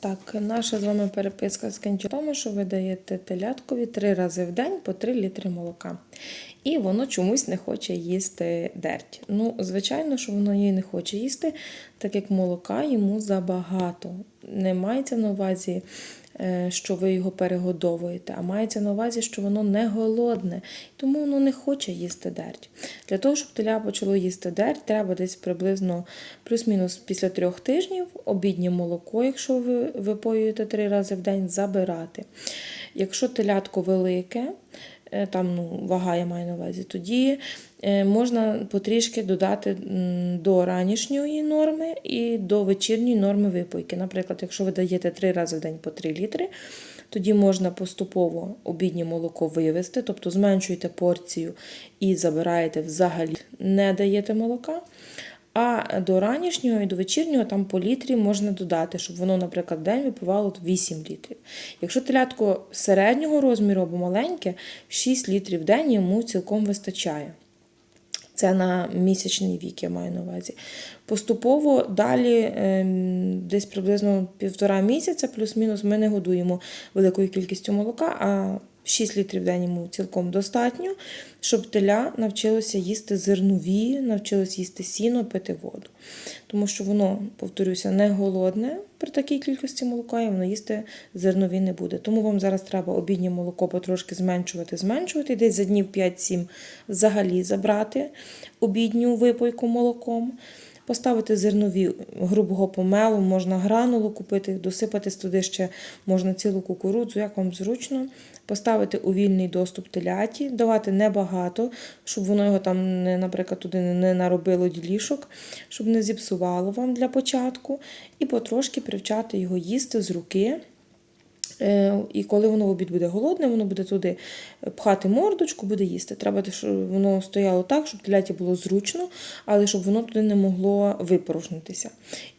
Так, наша з вами переписка скінчила тому, що ви даєте теляткові три рази в день по 3 літри молока. І воно чомусь не хоче їсти дерть. Ну, звичайно, що воно її не хоче їсти, так як молока йому забагато. Не мається на увазі, що ви його перегодовуєте, а мається на увазі, що воно не голодне, тому воно не хоче їсти дерть. Для того, щоб теля почало їсти дерть, треба десь приблизно плюс-мінус після трьох тижнів обіднє молоко, якщо ви випоюєте три рази в день, забирати. Якщо телятко велике, е, там ну, вага я маю на увазі, тоді е, можна потрішки додати до ранішньої норми і до вечірньої норми випойки. Наприклад, якщо ви даєте три рази в день по 3 літри, тоді можна поступово обіднє молоко вивести, тобто зменшуєте порцію і забираєте взагалі, не даєте молока. А до ранішнього і до вечірнього там по літрі можна додати, щоб воно, наприклад, день випивало 8 літрів. Якщо телятко середнього розміру або маленьке, 6 літрів в день йому цілком вистачає. Це на місячний вік, я маю на увазі. Поступово далі, ем, десь приблизно півтора місяця, плюс-мінус, ми не годуємо великою кількістю молока, а 6 літрів в день йому цілком достатньо, щоб теля навчилося їсти зернові, навчилося їсти сіно, пити воду. Тому що воно, повторюся, не голодне при такій кількості молока, і воно їсти зернові не буде. Тому вам зараз треба обіднє молоко потрошки зменшувати, зменшувати, десь за днів 5-7 взагалі забрати обідню випойку молоком. Поставити зернові грубого помелу, можна гранулу купити, досипати туди ще можна цілу кукурудзу, як вам зручно. Поставити у вільний доступ теляті, давати небагато, щоб воно його там, наприклад, туди не наробило ділішок, щоб не зіпсувало вам для початку. І потрошки привчати його їсти з руки. Е, І коли воно в обід буде голодне, воно буде туди пхати мордочку, буде їсти. Треба, щоб воно стояло так, щоб теляті було зручно, але щоб воно туди не могло випорожнитися.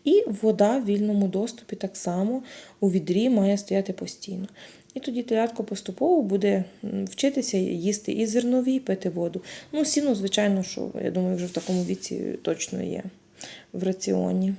І вода в вільному доступі так само у відрі має стояти постійно. І тоді телятко поступово буде вчитися їсти і зернові, і пити воду. Ну, сіно, звичайно, що я думаю, вже в такому віці точно є в раціоні.